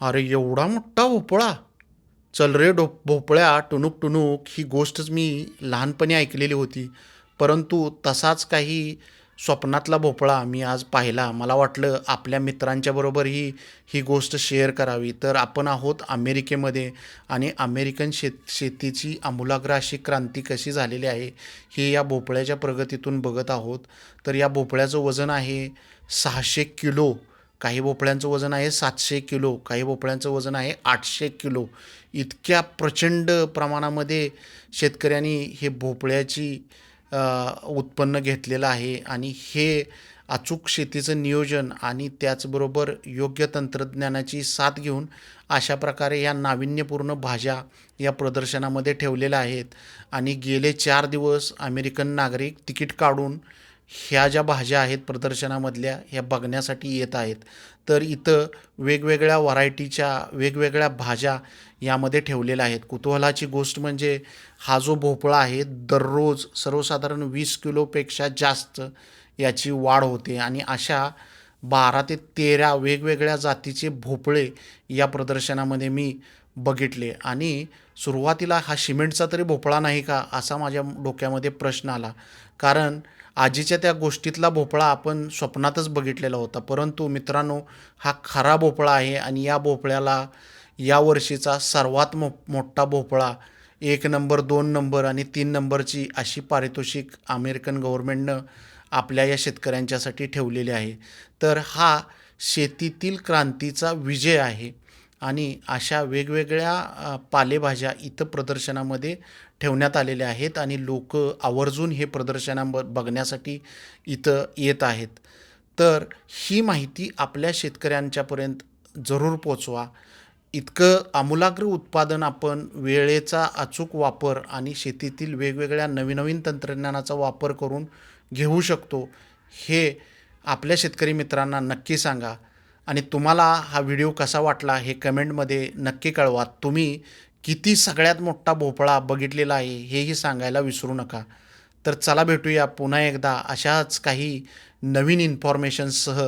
अरे एवढा मोठा भोपळा. चल रे डो भोपळ्या टुणूक टुणूक ही गोष्टच मी लहानपणी ऐकलेली होती. परंतु तसाच काही स्वप्नातला भोपळा मी आज पाहिला. मला वाटलं आपल्या मित्रांच्याबरोबरही ही ही गोष्ट शेअर करावी. तर आपण आहोत अमेरिकेमध्ये आणि अमेरिकन शेत शेतीची आमूलाग्र अशी क्रांती कशी झालेली आहे हे या भोपळ्याच्या प्रगतीतून बघत आहोत. तर या भोपळ्याचं वजन आहे सहाशे किलो. काही भोपळ्यांचं वजन आहे सातशे किलो काही भोपळ्यांचं वजन आहे आठशे किलो. इतक्या प्रचंड प्रमाणामध्ये शेतकऱ्यांनी हे भोपळ्याची उत्पन्न घेतलेलं आहे आणि हे अचूक शेतीचं नियोजन आणि त्याचबरोबर योग्य तंत्रज्ञानाची साथ घेऊन अशा प्रकारे या नाविन्यपूर्ण भाज्या या प्रदर्शनामध्ये ठेवलेल्या आहेत. आणि गेले चार दिवस अमेरिकन नागरिक तिकीट काढून ह्या ज्या भाज्या आहेत प्रदर्शनामधल्या ह्या बघण्यासाठी येत आहेत. तर इथं वेगवेगळ्या व्हरायटीच्या वेगवेगळ्या भाज्या यामध्ये ठेवलेल्या आहेत. कुतूहलाची गोष्ट म्हणजे हा जो भोपळा आहे दररोज सर्वसाधारण वीस किलोपेक्षा जास्त याची वाढ होते. आणि अशा बारा ते तेरा वेगवेगळ्या जातीचे भोपळे या प्रदर्शनामध्ये मी बघितले. आणि सुरुवातीला हा सिमेंटचा तरी भोपळा नाही का असा माझ्या डोक्यामध्ये प्रश्न आला. कारण आजीच्या त्या गोष्टीतला भोपळा आपण स्वप्नातच बघितलेला होता. परंतु मित्रांनो हा खरा भोपळा आहे आणि या भोपळ्याला यावर्षीचा सर्वात मो मोठा भोपळा एक नंबर दोन नंबर आणि तीन नंबरची अशी पारितोषिक अमेरिकन गव्हर्मेंटनं आपल्या या शेतकऱ्यांच्यासाठी ठेवलेली आहे. तर हा शेतीतील क्रांतीचा विजय आहे. आणि अशा वेगवेगळ्या पालेभाज्या इथं प्रदर्शनामध्ये ठेवण्यात आलेल्या आहेत आणि लोक आवर्जून हे प्रदर्शना बघण्यासाठी इथं येत आहेत. तर ही माहिती आपल्या शेतकऱ्यांच्यापर्यंत जरूर पोचवा. इतकं आमूलाग्र उत्पादन आपण वेळेचा अचूक वापर आणि शेतीतील वेगवेगळ्या नवीन नवीन तंत्रज्ञानाचा वापर करून घेऊ शकतो हे आपल्या शेतकरी मित्रांना नक्की सांगा. आणि तुम्हाला हा व्हिडिओ कसा वाटला हे कमेंटमध्ये नक्की कळवा. तुम्ही किती सगळ्यात मोठा भोपळा बघितलेला आहे हेही सांगायला विसरू नका. तर चला भेटूया पुन्हा एकदा अशाच काही नवीन इन्फॉर्मेशनसह